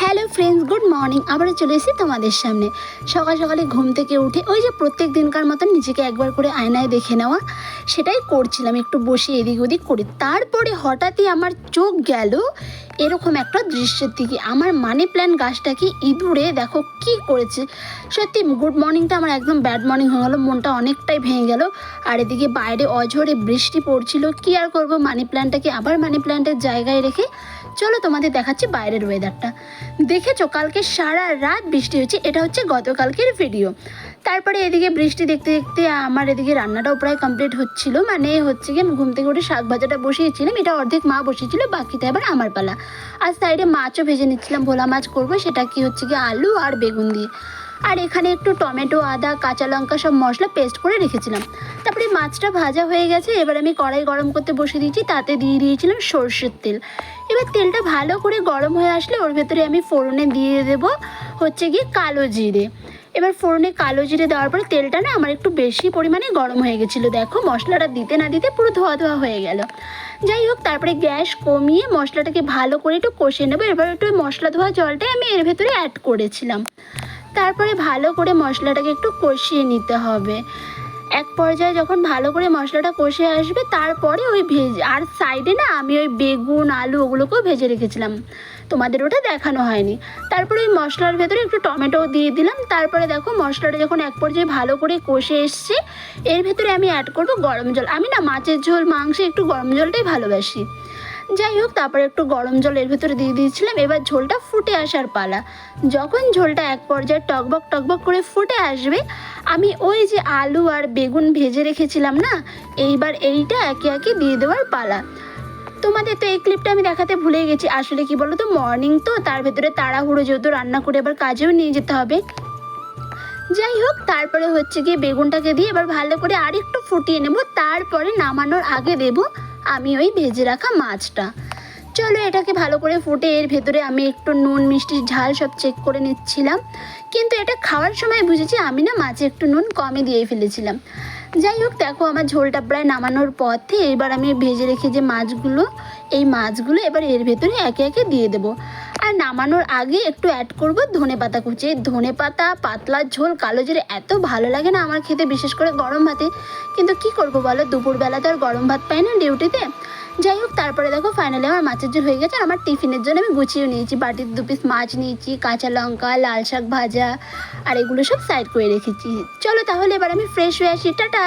Hello friends, good morning. আবার চলে এসেছি তোমাদের সামনে। সকাল সকালে ঘুম থেকে উঠে ওই যে প্রত্যেক দিনকার মতন নিজেকে একবার করে আয়নায় দেখে নেওয়া, সেটাই করছিলাম, একটু বসে এদিক ওদিক করে। তারপরে হঠাৎই আমার চোখ গেল এরকম একটা দৃশ্যের দিকে। আমার মানি প্ল্যান্ট গাছটা কি ইঁদুরে? দেখো কি করেছে। সত্যি গুড মর্নিংটা আমার একদম ব্যাড মর্নিং হয়ে গেলো। মনটা অনেকটাই ভেঙে গেল। আর এদিকে বাইরে অঝরে বৃষ্টি পড়ছিল। কি আর করব? মানি প্ল্যান্টটাকে আবার মানি প্ল্যান্টের জায়গায় রেখে? চলো তোমাদের দেখাচ্ছি বাইরের ওয়েদারটা দেখেছ, কালকে সারা রাত বৃষ্টি হচ্ছে এটা হচ্ছে গতকালকের ভিডিও তারপরে এদিকে বৃষ্টি দেখতে দেখতে আমার এদিকে রান্নাটাও প্রায় কমপ্লিট হচ্ছিল। মানে হচ্ছে কি আমি ঘুম থেকে উঠে শাক ভাজাটা বসিয়েছিলাম। এটা অর্ধেক মা বসিয়েছিল, বাকিটা এবার আমার পালা। আর সাইডে মাছও ভেজে নিচ্ছিলাম, ভোলা মাছ করব, সেটা কি হচ্ছে কি আলু আর বেগুন দিয়ে। আর এখানে একটু টমেটো, আদা, কাঁচা লঙ্কা সব মশলা পেস্ট করে রেখেছিলাম। তারপরে মাছটা ভাজা হয়ে গেছে, এবার আমি কড়াই গরম করতে বসে দিয়েছি, তাতে দিয়ে দিয়েছিলাম সর্ষের তেল। এবার তেলটা ভালো করে গরম হয়ে আসলে ওর ভেতরে আমি ফোড়নে দিয়ে দেব হচ্ছে গিয়ে কালো জিরে। এবার ফোড়নে কালো জিরে দেওয়ার পরে তেলটা না আমার একটু বেশি পরিমাণে গরম হয়ে গেছিল। দেখো মশলাটা দিতে না দিতে পুরো ধোয়া ধোয়া হয়ে গেল। যাই হোক, তারপরে গ্যাস কমিয়ে মশলাটাকে ভালো করে একটু কষে নেব। এবার একটু মশলা ধোয়া জলটাই আমি এর ভেতরে অ্যাড করেছিলাম। তারপরে ভালো করে মশলাটাকে একটু কষিয়ে নিতে হবে। এক পর্যায়ে যখন ভালো করে মশলাটা কষে আসবে, তারপরে ওই ভেজে, আর সাইডে না আমি ওই বেগুন, আলু ওগুলোকেও ভেজে রেখেছিলাম। তোমাদের ওটা দেখানো হয়নি। তারপরে ওই মশলার ভেতরে একটু টমেটো দিয়ে দিলাম। তারপরে দেখো মশলাটা যখন এক পর্যায়ে ভালো করে কষে এসছে, এর ভেতরে আমি অ্যাড করব গরম জল। আমি না মাছের ঝোল, মাংসে একটু গরম জলটাই ভালোবাসি। যাই হোক, তারপরে একটু গরম জল এর ভেতরে দিয়ে দিয়েছিলাম। এবার ঝোলটা ফুটে আসার পালা। যখন ঝোলটা এক পর্যায়ে টকবক টকবক করে ফুটে আসবে, আমি ওই যে আলু আর বেগুন ভেজে রেখেছিলাম না, এইবার এইটা একে একে দিয়ে দেওয়ার পালা। তোমাদের তো এই ক্লিপটা আমি দেখাতে ভুলে গেছি। আসলে কি বলো তো মর্নিং তো, তার ভেতরে তাড়াহুড়ো যেহেতু রান্না করে এবার কাজেও নিয়ে যেতে হবে। যাই হোক, তারপরে হচ্ছে গিয়ে বেগুনটাকে দিয়ে এবার ভালো করে আরেকটু ফুটিয়ে নেব। তারপরে নামানোর আগে দেব আমি ওই ভেজে রাখা মাছটা। চলো এটাকে ভালো করে ফুটে এর ভেতরে আমি একটু নুন, মিষ্টি, ঝাল সব চেক করে নিচ্ছিলাম। কিন্তু এটা খাওয়ার সময় বুঝেছি আমি না মাছে একটু নুন কমই দিয়ে ফেলেছিলাম। যাই হোক, দেখো আমার ঝোলটা প্রায় নামানোর পথে এবার আমি ভেজে রেখে যে মাছগুলো, এই মাছগুলো এবার এর ভেতরে একে একে দিয়ে দেবো। আর নামানোর আগে একটু অ্যাড করব ধনে পাতা কুচি। ধনে পাতা, পাতলা ঝোল, কালো জিরে এত ভালো লাগে না আমার খেতে, বিশেষ করে গরম ভাতে। কি করব বলো? দুপুরবেলা তো আর গরম ভাত পাই না ডিউটিতে। যাই হোক, তারপরে দেখো ফাইনালি আমার মাছের ঝোল হয়ে গেছে আর আমার টিফিনের জন্য আমি গুছিয়ে নিয়েছি। বাটির দু পিস মাছ নিয়েছি, কাঁচা লঙ্কা, লাল শাক ভাজা, আর এগুলো সব সাইড করে রেখেছি। চলো তাহলে এবার আমি ফ্রেশ হয়ে আসি। টাটা!